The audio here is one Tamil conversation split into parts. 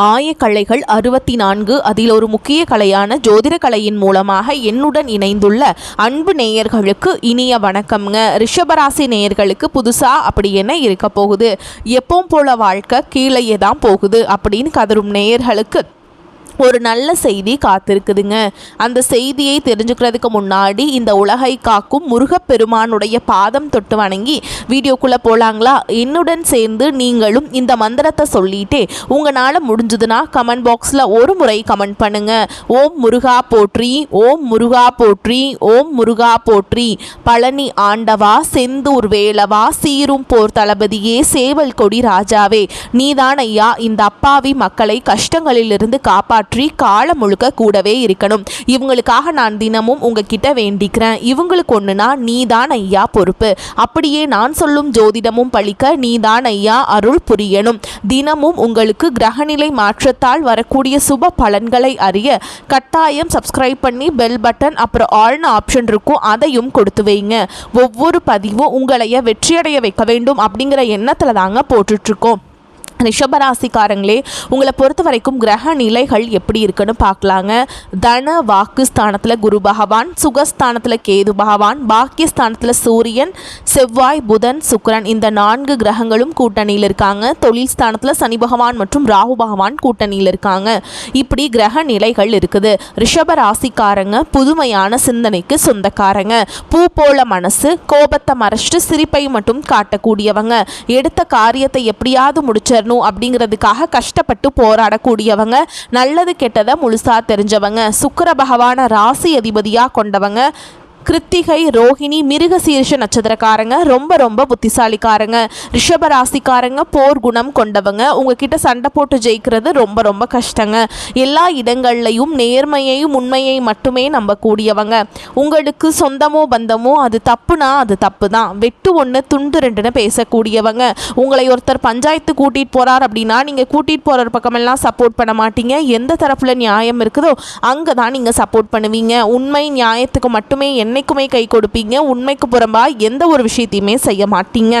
ஆயக்கலைகள் அறுபத்தி நான்கு அதில் ஒரு முக்கிய கலையான ஜோதிட கலையின் மூலமாக என்னுடன் இணைந்துள்ள அன்பு நேயர்களுக்கு இனிய வணக்கம்ங்க. ரிஷபராசி நேயர்களுக்கு புதுசாக அப்படி என்ன இருக்க போகுது? எப்பவும் போல வாழ்க்கை கீழேயே தான் போகுது அப்படின்னு கதரும் நேயர்களுக்கு ஒரு நல்ல செய்தி காத்திருக்குதுங்க. அந்த செய்தியை தெரிஞ்சுக்கிறதுக்கு முன்னாடி இந்த உலகை காக்கும் முருகப்பெருமானுடைய பாதம் தொட்டு வணங்கி வீடியோக்குள்ளே போகலாங்களா என்னுடன் சேர்ந்து நீங்களும் இந்த மந்திரத்தை சொல்லிட்டே உங்களால் முடிஞ்சதுன்னா கமெண்ட் பாக்ஸில் ஒரு முறை கமெண்ட் பண்ணுங்க. ஓம் முருகா போற்றி ஓம் முருகா போற்றி ஓம் முருகா போற்றி. பழனி ஆண்டவா செந்தூர் வேலவா சீரும் போர் தளபதியே சேவல் கொடி ராஜாவே. நீதான் ஐயா இந்த அப்பாவி மக்களை கஷ்டங்களிலிருந்து காப்பாற்ற காலம் முழுக்க கூடவே இருக்கணும். இவங்களுக்காக நான் தினமும் உங்ககிட்ட வேண்டிக்கிறேன். இவங்களுக்கு ஒன்றுனா நீதான் ஐயா பொறுப்பு. அப்படியே நான் சொல்லும் ஜோதிடமும் பழிக்க நீதான் ஐயா அருள் புரியணும். தினமும் உங்களுக்கு கிரகநிலை மாற்றத்தால் வரக்கூடிய சுப பலன்களை அறிய கட்டாயம் சப்ஸ்கிரைப் பண்ணி பெல் பட்டன் அப்புறம் ஆல்னு ஆப்ஷன் இருக்கும். அதையும் கொடுத்து வைங்க. ஒவ்வொரு பதிவும் உங்களைய வெற்றியடைய வைக்க வேண்டும் அப்படிங்கிற எண்ணத்தில் தாங்க போட்டுட்ருக்கோம் ரிஷபராசிக்காரங்களே உங்களை பொறுத்த வரைக்கும் கிரக நிலைகள் எப்படி இருக்குன்னு பார்க்கலாங்க. தன வாக்கு ஸ்தானத்தில் குரு பகவான் சுகஸ்தானத்தில் கேது பகவான் பாக்கியஸ்தானத்தில் சூரியன் செவ்வாய் புதன் சுக்கரன் இந்த நான்கு கிரகங்களும் கூட்டணியில் இருக்காங்க. தொழில் ஸ்தானத்தில் சனி பகவான் மற்றும் ராகு பகவான் கூட்டணியில் இருக்காங்க. இப்படி கிரக நிலைகள் இருக்குது. ரிஷப ராசிக்காரங்க புதுமையான சிந்தனைக்கு சொந்தக்காரங்க. பூ போல மனசு கோபத்தை மறைச்சிட்டு சிரிப்பை மட்டும் காட்டக்கூடியவங்க. எடுத்த காரியத்தை எப்படியாவது முடிச்சிடணும். அப்படிங்கிறதுக்காக கஷ்டப்பட்டு போராடக்கூடியவங்க நல்லது கெட்டதை முழுசா தெரிஞ்சவங்க சுக்கர பகவான ராசி அதிபதியாக கொண்டவங்க கிருத்திகை ரோஹிணி மிருகசீரிஷ நட்சத்திரக்காரங்க ரொம்ப ரொம்ப புத்திசாலிக்காரங்க ரிஷப ராசிக்காரங்க போர் குணம் கொண்டவங்க. உங்ககிட்ட சண்டை போட்டு ஜெயிக்கிறது ரொம்ப ரொம்ப கஷ்டங்க. எல்லா இடங்கள்லையும் நேர்மையையும் உண்மையை மட்டுமே நம்பக்கூடியவங்க. உங்களுக்கு சொந்தமோ பந்தமோ அது தப்புனா அது தப்பு தான் வெட்டு ஒன்று துண்டு ரெண்டுன்னு பேசக்கூடியவங்க. உங்களை ஒருத்தர் பஞ்சாயத்து கூட்டிகிட்டு போகிறார் அப்படின்னா நீங்கள் கூட்டிகிட்டு போகிற பக்கமெல்லாம் சப்போர்ட் பண்ண மாட்டீங்க. எந்த தரப்பில் நியாயம் இருக்குதோ அங்கே தான் நீங்கள் சப்போர்ட் பண்ணுவீங்க. உண்மை நியாயத்துக்கு மட்டுமே என்னைக்குமே கை கொடுப்பீங்க. உண்மைக்கு புறம்பா எந்த ஒரு விஷயத்தையுமே செய்ய மாட்டீங்க.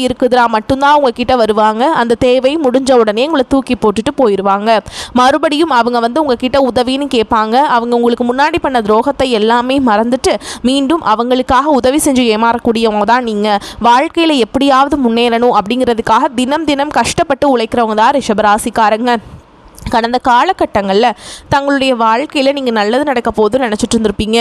இருக்குதுரா மட்டும்தான் உங்ககிட்ட வருவாங்க. அந்த தேவை முடிஞ்ச உடனே உங்களை தூக்கி போட்டுட்டு போயிடுவாங்க மறுபடியும் அவங்க வந்து உங்ககிட்ட உதவின்னு கேட்பாங்க. அவங்க உங்களுக்கு முன்னாடி பண்ண துரோகத்தை எல்லாமே மறந்துட்டு மீண்டும் அவங்களுக்காக உதவி செஞ்சு ஏமாறக்கூடியவங்க தான் நீங்கள் வாழ்க்கையில் எப்படியாவது முன்னேறணும் அப்படிங்கிறதுக்காக தினம் தினம் கஷ்டப்பட்டு உழைக்கிறவங்க தான் ரிஷபராசிக்காரங்க. கடந்த காலகட்டங்களில் தங்களுடைய வாழ்க்கையில் நீங்கள் நல்லது நடக்க போது நினச்சிட்டு இருந்திருப்பீங்க.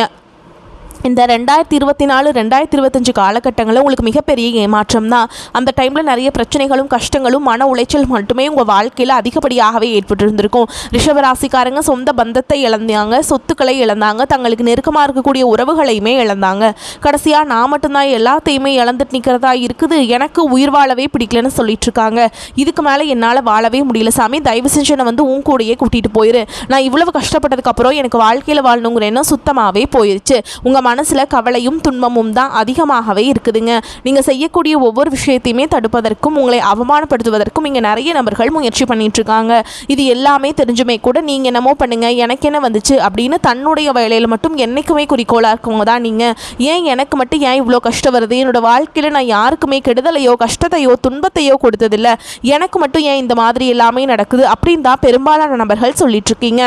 இந்த ரெண்டாயிரத்தி இருபத்தி நாலு ரெண்டாயிரத்தி இருபத்தஞ்சு காலகட்டங்களில் உங்களுக்கு மிகப்பெரிய ஏமாற்றம் தான் அந்த டைமில் நிறைய பிரச்சனைகளும் கஷ்டங்களும் மன உளைச்சல் மட்டுமே உங்கள் வாழ்க்கையில் அதிகப்படியாகவே ஏற்பட்டிருந்திருக்கும். ரிஷபராசிக்காரங்க சொந்த பந்தத்தை இழந்தாங்க சொத்துக்களை இழந்தாங்க தங்களுக்கு நெருக்கமாக இருக்கக்கூடிய உறவுகளையுமே இழந்தாங்க. கடைசியாக நான் மட்டும்தான் எல்லாத்தையுமே இழந்துட்டு நிற்கிறதா இருக்குது? எனக்கு உயிர் வாழவே பிடிக்கலன்னு சொல்லிட்டு இருக்காங்க. இதுக்கு மேலே என்னால் வாழவே முடியல. சாமி தயவு செஞ்சு என்னை வந்து உன் கூடயே கூட்டிகிட்டு போயிரு. நான் இவ்வளவு கஷ்டப்பட்டதுக்கப்புறம் எனக்கு வாழ்க்கையில் வாழணுங்கிற எண்ணம் சுத்தமாகவே போயிடுச்சு உங்கள் மனசில் கவலையும் துன்பமும் தான் அதிகமாகவே இருக்குதுங்க. நீங்கள் செய்யக்கூடிய ஒவ்வொரு விஷயத்தையுமே தடுப்பதற்கும் உங்களை அவமானப்படுத்துவதற்கும் இங்கே நிறைய நபர்கள் முயற்சி பண்ணிகிட்ருக்காங்க இது எல்லாமே தெரிஞ்சுமே கூட நீங்கள் என்னமோ பண்ணுங்கள் எனக்கு என்ன வந்துச்சு அப்படின்னு தன்னுடைய வேலையில் மட்டும் என்றைக்குமே குறிக்கோளாக இருக்கவங்க தான் நீங்கள் ஏன் எனக்கு மட்டும் ஏன் இவ்வளோ கஷ்டம் வருது? என்னோடய வாழ்க்கையில் நான் யாருக்குமே கெடுதலையோ கஷ்டத்தையோ துன்பத்தையோ கொடுத்ததில்ல. எனக்கு மட்டும் ஏன் இந்த மாதிரி எல்லாமே நடக்குது அப்படின்னு தான் பெரும்பாலான நபர்கள் சொல்லிட்டு இருக்கீங்க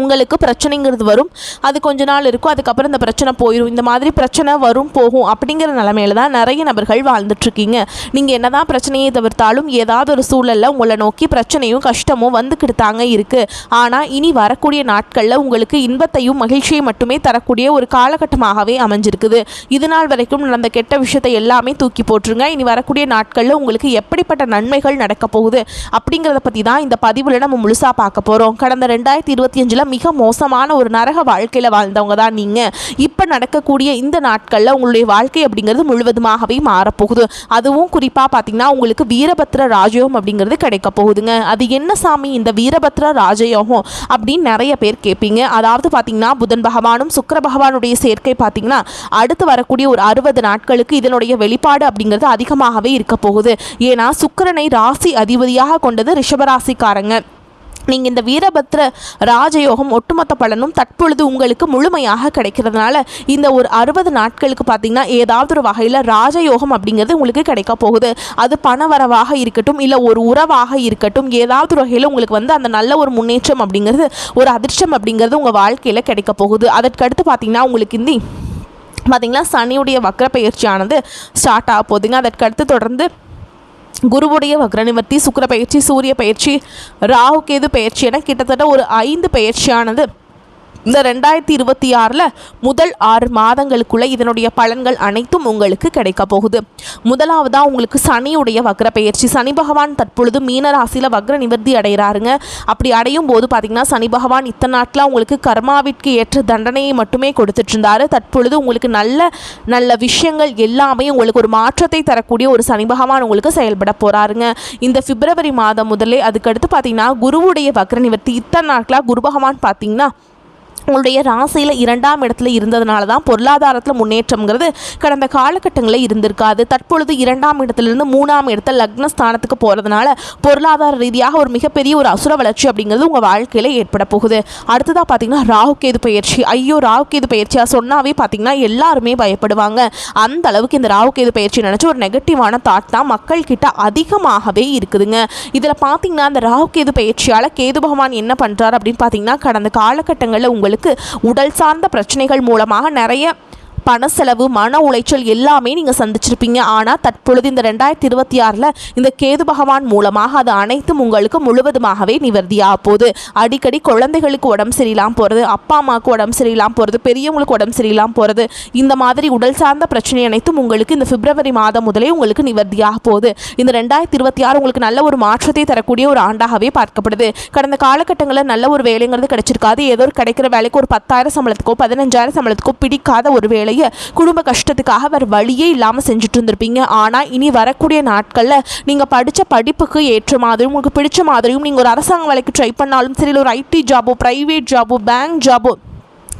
உங்களுக்கு பிரச்சனைங்கிறது வரும். அது கொஞ்ச நாள் இருக்கும். அதுக்கப்புறம் இந்த பிரச்சனை போயிடும் இந்த மாதிரி பிரச்சனை வரும் போகும் அப்படிங்கிற நிலமையில தான் நிறைய நபர்கள் வாழ்ந்துட்டுருக்கீங்க. நீங்கள் என்ன தான் பிரச்சனையை தவிர்த்தாலும் ஏதாவது ஒரு சூழலில் உங்களை நோக்கி பிரச்சனையும் கஷ்டமும் வந்துக்கிட்டு தாங்க இருக்குது ஆனால் இனி வரக்கூடிய நாட்களில் உங்களுக்கு இன்பத்தையும் மகிழ்ச்சியை மட்டுமே தரக்கூடிய ஒரு காலகட்டமாகவே அமைஞ்சிருக்குது. இது நாள் வரைக்கும் நடந்த கெட்ட விஷயத்தை எல்லாமே தூக்கி போட்டுருங்க. இனி வரக்கூடிய நாட்களில் உங்களுக்கு எப்படிப்பட்ட நன்மைகள் நடக்க போகுது அப்படிங்கிறத பற்றி தான் இந்த பதிவில் நம்ம முழுசாக பார்க்க போகிறோம் கடந்த ரெண்டாயிரத்தி இருபத்தி அஞ்சில் மிக மோசமான ஒரு நரக வாழ்க்கையில் வாழ்ந்தவங்க தான் நீங்கள் இப்போ நடக்கக்கூடிய இந்த நாட்களில் உங்களுடைய வாழ்க்கை அப்படிங்கிறது முழுவதுமாகவே மாறப்போகுது. அதுவும் குறிப்பாக பார்த்தீங்கன்னா உங்களுக்கு வீரபத்ர ராஜயோகம் அப்படிங்கிறது கிடைக்க போகுதுங்க. அது என்ன சாமி? இந்த வீரபத்ர ராஜயோகம் அப்படின்னு நிறைய பேர் கேட்பீங்க அதாவது பார்த்தீங்கன்னா புதன் பகவானும் சுக்கர பகவானுடைய சேர்க்கை பார்த்தீங்கன்னா அடுத்து வரக்கூடிய ஒரு அறுபது நாட்களுக்கு இதனுடைய வெளிப்பாடு அப்படிங்கிறது அதிகமாகவே இருக்க போகுது. ஏன்னா சுக்கிரனை ராசி அதிபதியாக கொண்டது ரிஷபராசிக்காரங்க. நீங்கள் இந்த வீரபத்ர ராஜயோகம் ஒட்டுமொத்த பலனும் தற்பொழுது உங்களுக்கு முழுமையாக கிடைக்கிறதுனால இந்த ஒரு அறுபது நாட்களுக்கு பார்த்தீங்கன்னா ஏதாவது ஒரு வகையில் ராஜயோகம் அப்படிங்கிறது உங்களுக்கு கிடைக்க போகுது. அது பணவரவாக இருக்கட்டும் இல்லை ஒரு உறவாக இருக்கட்டும் ஏதாவது ஒரு வகையில் உங்களுக்கு வந்து அந்த நல்ல ஒரு முன்னேற்றம் அப்படிங்கிறது ஒரு அதிர்ஷ்டம் அப்படிங்கிறது உங்கள் வாழ்க்கையில் கிடைக்க போகுது. அதற்கடுத்து பார்த்தீங்கன்னா உங்களுக்கு இந்த பார்த்தீங்கன்னா சனியுடைய வக்கர பயிற்சியானது ஸ்டார்ட் ஆக போகுதுங்க. அதற்கடுத்து தொடர்ந்து குருவுடைய வக்ரநிவர்த்தி சுக்கிர பயிற்சி சூரிய பயிற்சி ராகு கேது பயிற்சி என கிட்டத்தட்ட ஒரு ஐந்து பயிற்சியானது இந்த ரெண்டாயிரத்தி இருபத்தி ஆறில் முதல் ஆறு மாதங்களுக்குள்ளே இதனுடைய பலன்கள் அனைத்தும் உங்களுக்கு கிடைக்க போகுது. முதலாவதாக உங்களுக்கு சனியுடைய வக்ர பெயர்ச்சி சனி பகவான் தற்பொழுது மீன ராசியில் வக்ர நிவர்த்தி அடைகிறாருங்க. அப்படி அடையும் போது பார்த்திங்கன்னா சனி பகவான் இத்தனை நாட்டில் உங்களுக்கு கர்மாவிற்கு ஏற்ற தண்டனையை மட்டுமே கொடுத்துட்டு இருந்தார் தற்பொழுது உங்களுக்கு நல்ல நல்ல விஷயங்கள் எல்லாமே உங்களுக்கு ஒரு மாற்றத்தை தரக்கூடிய ஒரு சனி பகவான் உங்களுக்கு செயல்பட போகிறாருங்க இந்த பிப்ரவரி மாதம் முதலே அதுக்கடுத்து பார்த்தீங்கன்னா குருவுடைய வக்ர நிவர்த்தி இத்தனை நாட்களாக குரு பகவான் பார்த்தீங்கன்னா உங்களுடைய ராசியில் இரண்டாம் இடத்துல இருந்ததுனால தான் பொருளாதாரத்தில் முன்னேற்றம்ங்கிறது கடந்த காலகட்டங்களில் இருந்திருக்காது. தற்பொழுது இரண்டாம் இடத்துலேருந்து மூணாம் இடத்த லக்ன ஸ்தானத்துக்கு போகிறதுனால பொருளாதார ரீதியாக ஒரு மிகப்பெரிய ஒரு அசுர வளர்ச்சி அப்படிங்கிறது உங்கள் வாழ்க்கையில் ஏற்பட போகுது. அடுத்ததாக பார்த்தீங்கன்னா ராகுகேது பயிற்சி. ஐயோ ராகுகேது பயிற்சியாக சொன்னாவே பார்த்தீங்கன்னா எல்லாருமே பயப்படுவாங்க. அந்த அளவுக்கு இந்த ராகுகேது பயிற்சி நினச்சி ஒரு நெகட்டிவான தாட் தான் மக்கள்கிட்ட அதிகமாகவே இருக்குதுங்க. இதில் பார்த்தீங்கன்னா அந்த ராகுகேது பயிற்சியால் கேது பகவான் என்ன பண்ணுறாரு அப்படின்னு பார்த்தீங்கன்னா கடந்த காலகட்டங்களில் உங்களுக்கு உடல் சார்ந்த பிரச்சனைகள் மூலமாக நிறைய பண செலவு மன உளைச்சல் எல்லாமே நீங்கள் சந்திச்சிருப்பீங்க. ஆனால் தற்பொழுது இந்த ரெண்டாயிரத்தி இருபத்தி ஆறில் இந்த கேது பகவான் மூலமாக அது அனைத்தும் உங்களுக்கு முழுவதுமாகவே நிவர்த்தியாக போகுது. அடிக்கடி குழந்தைகளுக்கு உடம்பு சரியில்லாமல் போகிறது அப்பா அம்மாவுக்கு உடம்பு சரியில்லாமல் போகிறது பெரியவங்களுக்கு உடம்பு சரியில்லாமல் போகிறது இந்த மாதிரி உடல் சார்ந்த பிரச்சனை அனைத்தும் உங்களுக்கு இந்த பிப்ரவரி மாதம் முதலே உங்களுக்கு நிவர்த்தியாக போகுது. இந்த ரெண்டாயிரத்தி இருபத்தி ஆறு உங்களுக்கு நல்ல ஒரு மாற்றத்தை தரக்கூடிய ஒரு ஆண்டாகவே பார்க்கப்படுது. கடந்த காலகட்டங்களில் நல்ல ஒரு வேலைங்கிறது கிடைச்சிருக்காது. ஏதோ ஒரு கிடைக்கிற வேலைக்கு ஒரு பத்தாயிரம் சம்பளத்துக்கோ பதினஞ்சாயிரம் சம்பளத்துக்கோ பிடிக்காத ஒரு வேலை வேலையை குடும்ப கஷ்டத்துக்காக வேறு வழியே இல்லாமல் செஞ்சுட்டு இருந்திருப்பீங்க ஆனால் இனி வரக்கூடிய நாட்களில் நீங்கள் படித்த படிப்புக்கு ஏற்ற மாதிரியும் உங்களுக்கு பிடிச்ச மாதிரியும் நீங்கள் ஒரு அரசாங்க வேலைக்கு ட்ரை பண்ணாலும் சரி இல்லை ஒரு ஐடி ஜாபோ ப்ரைவேட் ஜாபோ பேங்க் ஜாபோ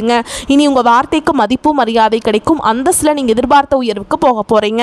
போகுதுங்க. இனி உங்கள் வார்த்தைக்கு மதிப்பு மரியாதை கிடைக்கும். அந்தஸ்தில் நீங்கள் எதிர்பார்த்த உயர்வுக்கு போக போகிறீங்க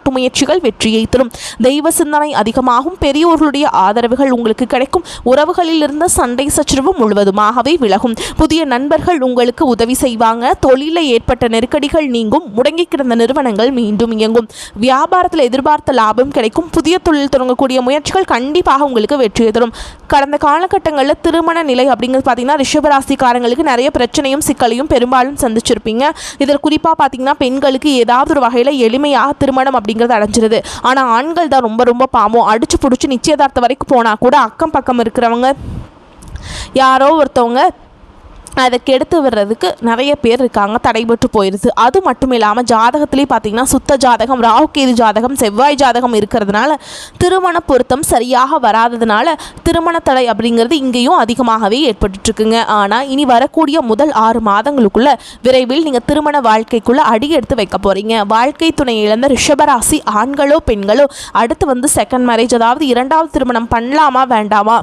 முயற்சிகள் வெற்றியை தரும். தெய்வ சிந்தனை அதிகமாகும். பெரியோர்களுடைய ஆதரவுகள் உங்களுக்கு கிடைக்கும். உறவுகளில் இருந்த சண்டை சச்சரவு முழுவதுமாகவே விலகும். புதிய நண்பர்கள் உங்களுக்கு உதவி செய்வாங்க. தொழிலில் ஏற்பட்ட நெருக்கடிகள் நீங்கும். முடங்கி கிடந்த நிறுவனங்கள் மீண்டும் இயங்கும். வியாபாரத்தில் எதிர்பார்த்த லாபம் கிடைக்கும். புதிய தொழில் தொடங்கக்கூடிய முயற்சிகள் கண்டிப்பாக உங்களுக்கு வெற்றியை தரும். கடந்த காலகட்டங்களில் திருமண நிலை அப்படிங்கிறது பார்த்தீங்கன்னா ரிஷபராசிக்காரங்களுக்கு நிறைய பிரச்சனையும் சிக்கலையும் பெரும்பாலும் சந்திச்சிருப்பீங்க. இதில் குறிப்பாக பார்த்தீங்கன்னா பெண்களுக்கு ஏதாவது ஒரு வகையில் எளிமையாக திருமணம் அப்படி அப்படிங்கிறது அடைஞ்சிருது. ஆனால் ஆண்கள் தான் ரொம்ப ரொம்ப பாவம். அடிச்சு பிடிச்சி நிச்சயதார்த்தம் வரைக்கும் போனால் கூட அக்கம் பக்கம் இருக்கிறவங்க யாரோ ஒருத்தவங்க அதை கெடுத்து விடுறதுக்கு நிறைய பேர் இருக்காங்க தடைபட்டு போயிடுது அது மட்டும் இல்லாமல் ஜாதகத்திலே பார்த்தீங்கன்னா சுத்த ஜாதகம் ராகுகேது ஜாதகம் செவ்வாய் ஜாதகம் இருக்கிறதுனால திருமண பொருத்தம் சரியாக வராததுனால திருமண தடை அப்படிங்கிறது இங்கேயும் அதிகமாகவே ஏற்பட்டுருக்குங்க ஆனால் இனி வரக்கூடிய முதல் ஆறு மாதங்களுக்குள்ள விரைவில் நீங்கள் திருமண வாழ்க்கைக்குள்ளே அடி எடுத்து வைக்க போகிறீங்க வாழ்க்கை துணை இழந்த ரிஷபராசி ஆண்களோ பெண்களோ அடுத்து வந்து செகண்ட் மேரேஜ் அதாவது இரண்டாவது திருமணம் பண்ணலாமா வேண்டாமா?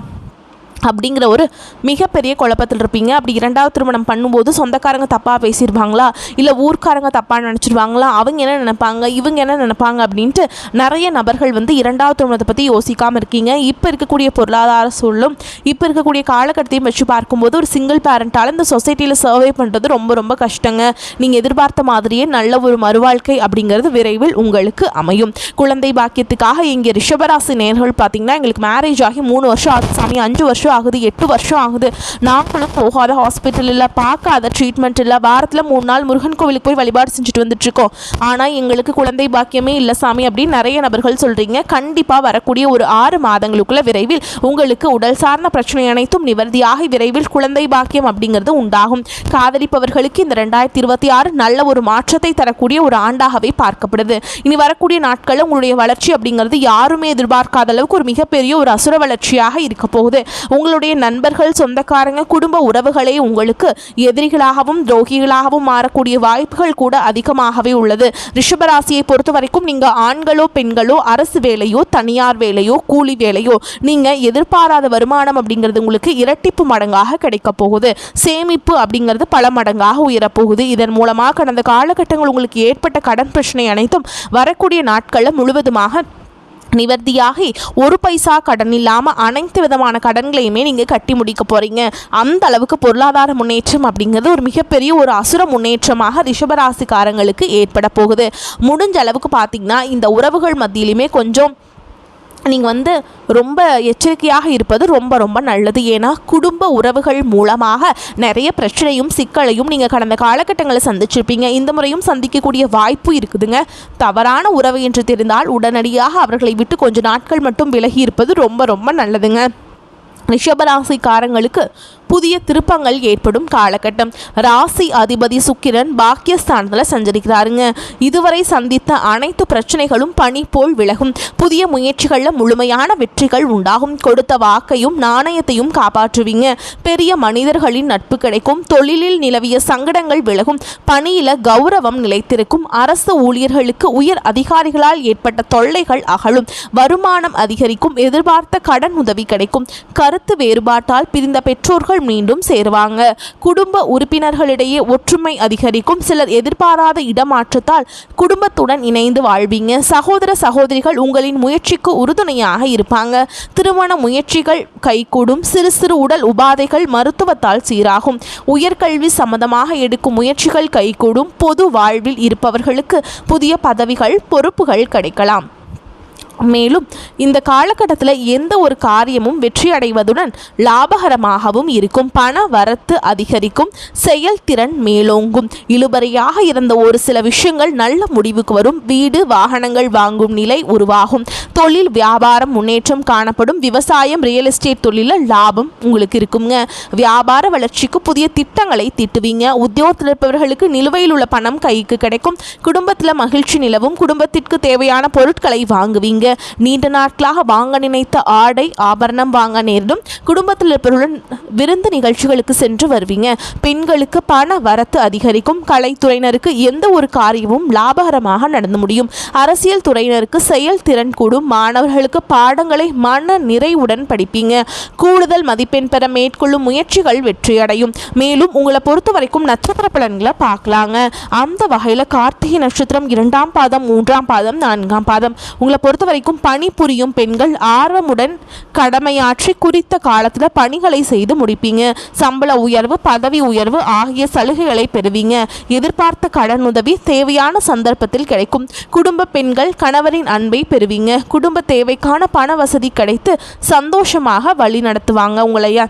அப்படிங்கிற ஒரு மிகப்பெரிய குழப்பத்தில் இருப்பீங்க. அப்படி இரண்டாவது திருமணம் பண்ணும்போது சொந்தக்காரங்க தப்பாக பேசியிருப்பாங்களா இல்லை ஊர்க்காரங்க தப்பாக நினச்சிருவாங்களா? அவங்க என்ன நினைப்பாங்க? இவங்க என்ன நினைப்பாங்க? அப்படின்ட்டு நிறைய நபர்கள் வந்து இரண்டாவது திருமணத்தை பற்றி யோசிக்காமல் இருக்கீங்க. இப்போ இருக்கக்கூடிய பொருளாதார சூழலும் இப்போ இருக்கக்கூடிய காலகட்டத்தையும் வச்சு பார்க்கும்போது ஒரு சிங்கிள் பேரண்ட்டால் இந்த சொசைட்டியில் சர்வே பண்ணுறது ரொம்ப ரொம்ப கஷ்டங்க. நீங்கள் எதிர்பார்த்த மாதிரியே நல்ல ஒரு மறுவாழ்க்கை அப்படிங்கிறது விரைவில் உங்களுக்கு அமையும். குழந்தை பாக்கியத்துக்காக இங்கே ரிஷபராசி நேர்கள் பார்த்தீங்கன்னா எங்களுக்கு மேரேஜ் ஆகி மூணு வருஷம் ஆகுது சாமி. அஞ்சு வருஷம் ஆகுது எட்டு வருஷம் ஆகுது நாங்களும் போகாத ஹாஸ்பிட்டல் இல்லை பார்க்காத ட்ரீட்மெண்ட் இல்லை வாரத்தில் மூணு நாள் முருகன் கோவிலுக்கு போய் வழிபாடு செஞ்சுட்டு வந்துட்டுருக்கோம் ஆனால் எங்களுக்கு குழந்தை பாக்கியமே இல்லை சாமி அப்படின்னு நிறைய நபர்கள் சொல்கிறீங்க கண்டிப்பாக வரக்கூடிய ஒரு ஆறு மாதங்களுக்குள்ள விரைவில் உங்களுக்கு உடல் சார்ந்த பிரச்சனை அனைத்தும் நிவர்த்தியாகி விரைவில் குழந்தை பாக்கியம் அப்படிங்கிறது உண்டாகும் காதலிப்பவர்களுக்கு இந்த ரெண்டாயிரத்தி இருபத்தி ஆறு நல்ல ஒரு மாற்றத்தை தரக்கூடிய ஒரு ஆண்டாகவே பார்க்கப்படுது இனி வரக்கூடிய நாட்களில் உங்களுடைய வளர்ச்சி அப்படிங்கிறது யாருமே எதிர்பார்க்காத அளவுக்கு ஒரு மிகப்பெரிய ஒரு அசுர வளர்ச்சியாக இருக்க போகுது உங்களுடைய நண்பர்கள் சொந்தக்காரங்க குடும்ப உறவுகளே உங்களுக்கு எதிரிகளாகவும் துரோகிகளாகவும் மாறக்கூடிய வாய்ப்புகள் கூட அதிகமாகவே உள்ளது. ரிஷபராசியை பொறுத்த வரைக்கும் நீங்கள் ஆண்களோ பெண்களோ அரசு வேலையோ தனியார் வேலையோ கூலி வேலையோ நீங்கள் எதிர்பாராத வருமானம் அப்படிங்கிறது உங்களுக்கு இரட்டிப்பு மடங்காக கிடைக்க போகுது. சேமிப்பு அப்படிங்கிறது பல மடங்காக உயரப்போகுது. இதன் மூலமாக கடந்த காலகட்டங்கள் உங்களுக்கு ஏற்பட்ட கடன் பிரச்சனை அனைத்தும் வரக்கூடிய நாட்களில் முழுவதுமாக நிவர்த்தியாகி ஒரு பைசா கடன் இல்லாமல் அனைத்து விதமான கடன்களையுமே நீங்கள் கட்டி முடிக்க போகிறீங்க அந்த அளவுக்கு பொருளாதார முன்னேற்றம் அப்படிங்கிறது ஒரு மிகப்பெரிய ஒரு அசுர முன்னேற்றமாக ரிஷபராசிக்காரங்களுக்கு ஏற்பட போகுது. முடிஞ்ச அளவுக்கு பார்த்தீங்கன்னா இந்த உறவுகள் மத்தியிலுமே கொஞ்சம் நீங்கள் வந்து ரொம்ப எச்சரிக்கையாக இருப்பது ரொம்ப ரொம்ப நல்லது. ஏன்னா குடும்ப உறவுகள் மூலமாக நிறைய பிரச்சனையும் சிக்கலையும் நீங்கள் கடந்த காலகட்டங்களில் சந்திச்சிருப்பீங்க. இந்த முறையும் சந்திக்கக்கூடிய வாய்ப்பு இருக்குதுங்க. தவறான உறவு என்று தெரிந்தால் உடனடியாக அவர்களை விட்டு கொஞ்சம் நாட்கள் மட்டும் விலகி இருப்பது ரொம்ப ரொம்ப நல்லதுங்க. ரிஷபராசிக்காரங்களுக்கு புதிய திருப்பங்கள் ஏற்படும் காலகட்டம். ராசி அதிபதி சுக்கிரன் பாக்கியஸ்தானத்தில் சஞ்சரிக்கிறாருங்க. இதுவரை சந்தித்த அனைத்து பிரச்சனைகளும் பணி போல் விலகும். புதிய முயற்சிகளில் முழுமையான வெற்றிகள் உண்டாகும். கொடுத்த வாக்கையும் நாணயத்தையும் காப்பாற்றுவீங்க. பெரிய மனிதர்களின் நட்பு கிடைக்கும். தொழிலில் நிலவிய சங்கடங்கள் விலகும். பணியில கௌரவம் நிலைத்திருக்கும். அரசு ஊழியர்களுக்கு உயர் அதிகாரிகளால் ஏற்பட்ட தொல்லைகள் அகலும். வருமானம் அதிகரிக்கும். எதிர்பார்த்த கடன் உதவி கிடைக்கும். கருத்து வேறுபாட்டால் பிரிந்த பெற்றோர்கள் மக்கள் மீண்டும் சேருவாங்க. குடும்ப உறுப்பினர்களிடையே ஒற்றுமை அதிகரிக்கும். சிலர் எதிர்பாராத இடமாற்றத்தால் குடும்பத்துடன் இணைந்து வாழ்வீங்க. சகோதர சகோதரிகள் உங்களின் முயற்சிக்கு உறுதுணையாக இருப்பாங்க. திருமண முயற்சிகள் கைகூடும். சிறு சிறு உடல் உபாதைகள் மருத்துவத்தால் சீராகும். உயர்கல்வி சம்பந்தமாக எடுக்கும் முயற்சிகள் கைகூடும். பொது வாழ்வில் இருப்பவர்களுக்கு புதிய பதவிகள் பொறுப்புகள் கிடைக்கலாம். மேலும் இந்த காலகட்டத்தில் எந்த ஒரு காரியமும் வெற்றி அடைவதுடன் லாபகரமாகவும் இருக்கும். பண வரத்து அதிகரிக்கும். செயல்திறன் மேலோங்கும். இழுபறையாக இருந்த ஒரு சில விஷயங்கள் நல்ல முடிவுக்கு வரும். வீடு வாகனங்கள் வாங்கும் நிலை உருவாகும். தொழில் வியாபாரம் முன்னேற்றம் காணப்படும். விவசாயம் ரியல் எஸ்டேட் தொழிலில் லாபம் உங்களுக்கு இருக்குங்க. வியாபார வளர்ச்சிக்கு புதிய திட்டங்களை திட்டுவீங்க. உத்தியோகத்தில் இருப்பவர்களுக்கு நிலுவையில் உள்ள பணம் கைக்கு கிடைக்கும். குடும்பத்தில் மகிழ்ச்சி நிலவும். குடும்பத்திற்கு தேவையான பொருட்களை வாங்குவீங்க. நீண்ட நாட்களாக வாங்க நினைத்த ஆடை ஆபரணம் வாங்க நேரிடும். குடும்பத்தில் இருப்பவர்களுடன் விருந்து நிகழ்ச்சிகளுக்கு சென்று வருவீங்க. பெண்களுக்கு பண வரத்து அதிகரிக்கும். கலைத்துறையினருக்கு எந்த ஒரு காரியமும் லாபகரமாக நடந்து முடியும். அரசியல் துறையினருக்கு செயல்திறன் கூடும். மாணவர்களுக்கு பாடங்களை மன நிறைவுடன் படிப்பீங்க. கூடுதல் மதிப்பெண் பெற மேற்கொள்ளும் முயற்சிகள் வெற்றியடையும். மேலும் உங்களை பொறுத்த வரைக்கும் நட்சத்திர பலன்களை பார்க்கலாங்க. அந்த வகையில் கார்த்திகை நட்சத்திரம் இரண்டாம் பாதம் மூன்றாம் பாதம் நான்காம் பாதம். உங்களை பொறுத்த வரைக்கும் பணிபுரியும் பெண்கள் ஆர்வமுடன் கடமையாற்றி குறித்த காலத்தில் பணிகளை செய்து முடிப்பீங்க. சம்பள உயர்வு பதவி உயர்வு ஆகிய சலுகைகளை பெறுவீங்க. எதிர்பார்த்த கடன் உதவி தேவையான சந்தர்ப்பத்தில் கிடைக்கும். குடும்ப பெண்கள் கணவரின் அன்பை பெறுவீங்க. குடும்ப தேவைக்கான பண வசதி கிடைத்து சந்தோஷமாக வழி நடத்துவாங்க உங்களைய.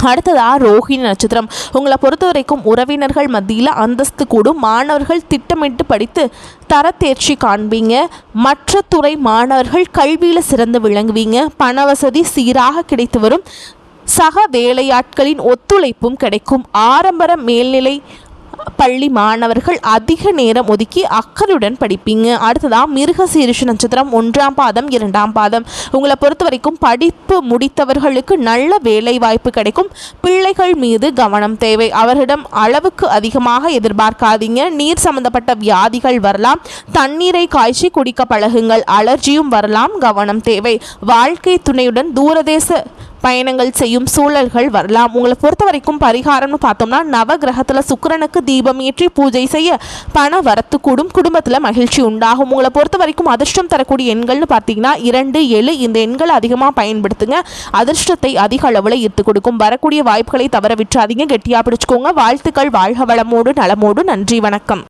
அடுத்ததாக ரோஹிணி நட்சத்திரம். உங்களை பொறுத்த வரைக்கும் உறவினர்கள் மத்தியில் அந்தஸ்து கூடும். மாணவர்கள் திட்டமிட்டு படித்து தரத்தேர்ச்சி காண்பீங்க. மற்ற துறை மாணவர்கள் கல்வியில் சிறந்து விளங்குவீங்க. பண வசதி சீராக கிடைத்து வரும். சக வேலையாட்களின் ஒத்துழைப்பும் கிடைக்கும். ஆரம்பர மேல்நிலை பள்ளி மாணவர்கள் அதிக நேரம் ஒதுக்கி அக்கறையுடன் படிப்பீங்க. அடுத்ததாக மிருக சீரிஷ நட்சத்திரம் ஒன்றாம் பாதம் இரண்டாம் பாதம். உங்களை பொறுத்த வரைக்கும் படிப்பு முடித்தவர்களுக்கு நல்ல வேலை வாய்ப்பு கிடைக்கும். பிள்ளைகள் மீது கவனம் தேவை. அவர்களிடம் அளவுக்கு அதிகமாக எதிர்பார்க்காதீங்க. நீர் சம்பந்தப்பட்ட வியாதிகள் வரலாம். தண்ணீரை காய்ச்சி குடிக்க பழகுங்கள். அலர்ஜியும் வரலாம். கவனம் தேவை. வாழ்க்கை துணையுடன் தூரதேச பயணங்கள் செய்யும் சூழல்கள் வரலாம். உங்களை பொறுத்த வரைக்கும் பரிகாரம்னு பார்த்தோம்னா நவ கிரகத்தில் சுக்கிரனுக்கு தீபம் ஏற்றி பூஜை செய்ய பண வரத்து கூடும் குடும்பத்தில் மகிழ்ச்சி உண்டாகும். உங்களை பொறுத்த வரைக்கும் அதிர்ஷ்டம் தரக்கூடிய எண்கள்னு பார்த்தீங்கன்னா இரண்டு ஏழு இந்த எண்களை அதிகமாக பயன்படுத்துங்க. அதிர்ஷ்டத்தை அதிக அளவில் ஈர்த்து கொடுக்கும். வரக்கூடிய வாய்ப்புகளை தவற விட்டுறாதீங்க. கெட்டியாக பிடிச்சிக்கோங்க. வாழ்த்துக்கள். வாழ்க வளமோடு நலமோடு. நன்றி. வணக்கம்.